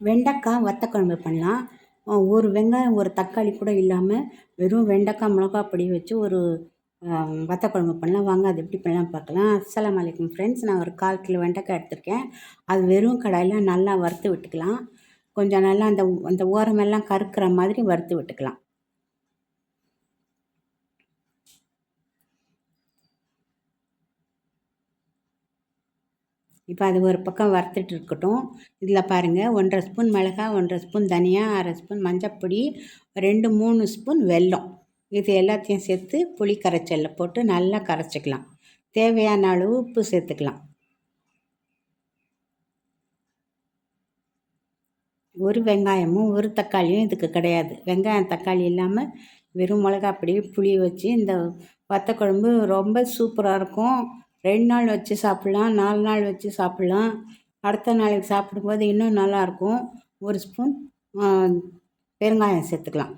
வெண்டைக்காய் வத்தக்குழம்பு பண்ணலாம். ஒரு வெங்காயம் ஒரு தக்காளி கூட இல்லாமல் வெறும் வெண்டைக்காய் மிளகா பொடி வச்சு ஒரு வத்தக்குழம்பு பண்ணலாம். வாங்க அது எப்படி பண்ணலாம் பார்க்கலாம். அஸ்லாம் அலைக்கும் ஃப்ரெண்ட்ஸ் நான் ஒரு கால் கிலோ வெண்டைக்காய் எடுத்திருக்கேன். அது வெறும் கடாயில் நல்லா வறுத்து விட்டுக்கலாம். கொஞ்சம் நல்லா அந்த அந்த ஓரமெல்லாம் கருக்கிற மாதிரி வறுத்து விட்டுக்கலாம். இப்போ அது ஒரு பக்கம் வறுத்துட்டு இருக்கட்டும் இதில் பாருங்கள் ஒன்றரை ஸ்பூன் மிளகா ஒன்றரை ஸ்பூன் தனியா அரை ஸ்பூன் மஞ்சப்பொடி ரெண்டு மூணு ஸ்பூன் வெல்லம். இது எல்லாத்தையும் சேர்த்து புளி கரைச்சலில் போட்டு நல்லா கரைச்சிக்கலாம். தேவையான அளவு உப்பு சேர்த்துக்கலாம். ஒரு வெங்காயமும் ஒரு தக்காளியும் இதுக்கு கிடையாது. வெங்காயம் தக்காளி இல்லாமல் வெறும் மிளகா பொடி புளி வச்சு இந்த வத்த குழம்பு ரொம்ப சூப்பராக இருக்கும். ரெண்டு நாள் வச்சு சாப்பிட்லாம் நாலு நாள் வச்சு சாப்பிட்லாம். அடுத்த நாளைக்கு சாப்பிடும்போது இன்னும் நல்லாயிருக்கும். ஒரு ஸ்பூன் பெருங்காயம் சேர்த்துக்கலாம்.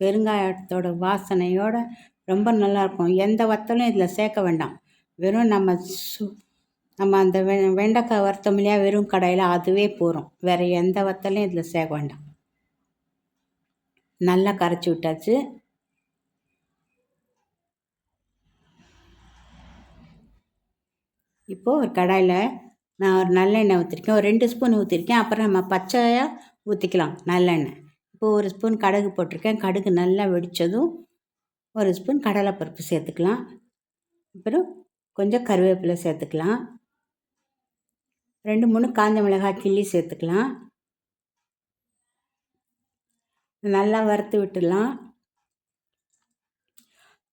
பெருங்காயத்தோட வாசனையோடு ரொம்ப நல்லாயிருக்கும். எந்த வத்தலும் இதில் சேர்க்க வேண்டாம். வெறும் நம்ம சு நம்ம அந்த வெ வெண்டைக்காய் வறுத்தோம் இல்லையா வெறும் கடையில் அதுவே போகிறோம் வேறு எந்த வத்தலையும் இதில் சேர்க்க வேண்டாம். நல்லா கரைச்சி விட்டாச்சு. இப்போது ஒரு கடாயில் நான் ஒரு நல்லெண்ணெய் ஊற்றிருக்கேன் ஒரு ரெண்டு ஸ்பூன் ஊற்றிருக்கேன் அப்புறம் நம்ம பச்சையாக ஊற்றிக்கலாம் நல்லெண்ணெய். இப்போது ஒரு ஸ்பூன் கடுகு போட்டிருக்கேன். கடுகு நல்லா வெடித்ததும் ஒரு ஸ்பூன் கடலைப்பருப்பு சேர்த்துக்கலாம். அப்புறம் கொஞ்சம் கருவேப்பிலை சேர்த்துக்கலாம். ரெண்டு மூணு காஞ்ச மிளகாய் கிள்ளி சேர்த்துக்கலாம். நல்லா வறுத்து விட்டுடலாம்.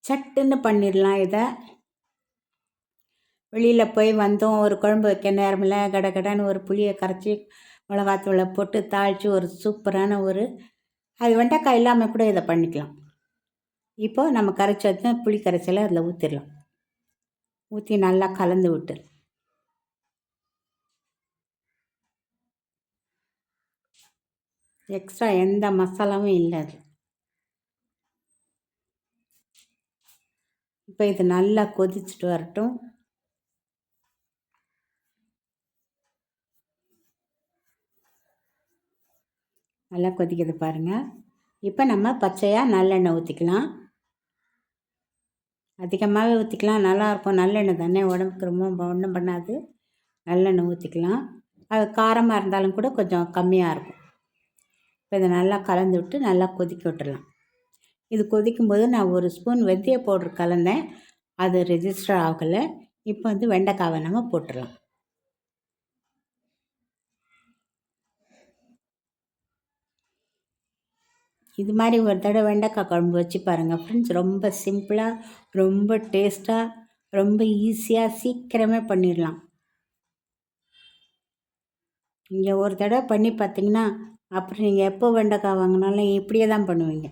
சட்டுன்னு பண்ணிடலாம் இதை. வெளியில் போய் வந்தோம் ஒரு குழம்பு வைக்க நேரமில்ல. கடகடன்னு ஒரு புளியை கரைச்சி மிளகாத்தூளை போட்டு தாளித்து ஒரு சூப்பரான ஒரு அது வெண்டைக்காய் இல்லாமல் கூட இதை பண்ணிக்கலாம். இப்போது நம்ம கரைச்சி வச்சு புளி கரைச்சலை அதில் ஊற்றிடலாம் ஊற்றி நல்லா கலந்து விட்டு. எக்ஸ்ட்ரா எந்த மசாலாவும் இல்லை அது. இப்போ இது நல்லா கொதிச்சுட்டு வரட்டும். நல்லா கொதிக்குது பாருங்கள் இப்போ நம்ம பச்சையாக நல்லெண்ணெய் ஊற்றிக்கலாம் அதிகமாகவே ஊற்றிக்கலாம் நல்லாயிருக்கும் நல்லெண்ணெய் தானே? உடம்புக்கு ரொம்ப ஒன்றும் பண்ணாது. நல்லெண்ணெய் ஊற்றிக்கலாம் அது காரமாக இருந்தாலும் கூட கொஞ்சம் கம்மியாக இருக்கும். இப்போ இதை நல்லா கலந்து விட்டு நல்லா கொதிக்க விட்டுடலாம் இது கொதிக்கும்போது நான் ஒரு ஸ்பூன் வெந்தய பவுட்ரு கலந்தேன். அது ரெஜிஸ்டர் ஆகலை. இப்போ வந்து வெண்டைக்காவை நம்ம போட்டுடலாம் இது மாதிரி ஒரு தடவை வெண்டைக்காய் குழம்பு வச்சு பாருங்கள் ஃப்ரெண்ட்ஸ் ரொம்ப சிம்பிளாக ரொம்ப டேஸ்ட்டாக ரொம்ப ஈஸியாக சீக்கிரமே பண்ணிடலாம். நீங்கள் ஒரு தடவை பண்ணி பார்த்தீங்கன்னா அப்புறம் நீங்கள் எப்போ வெண்டைக்காய் வாங்கினாலும் இப்படியே தான் பண்ணுவீங்க.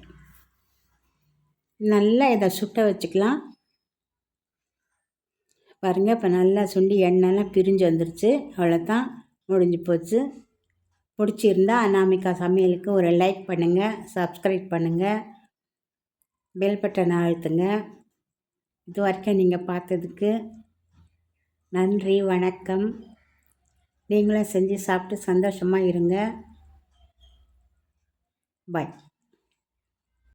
நல்லா இதை சுட்ட வச்சுக்கலாம். பாருங்கள் இப்போ நல்லா சுண்டி எண்ணெய்லாம் பிரிஞ்சு வந்துருச்சு. அவ்வளோதான் முடிஞ்சு போச்சு. பிடிச்சிருந்தா அனாமிகா சமையலுக்கு ஒரு லைக் பண்ணுங்கள் சப்ஸ்கிரைப் பண்ணுங்கள் பெல் பட்டனை அழுத்துங்க. இது வரைக்கும் நீங்கள் பார்த்ததுக்கு நன்றி வணக்கம். நீங்களும் செஞ்சு சாப்பிட்டு சந்தோஷமாக இருங்க. பாய்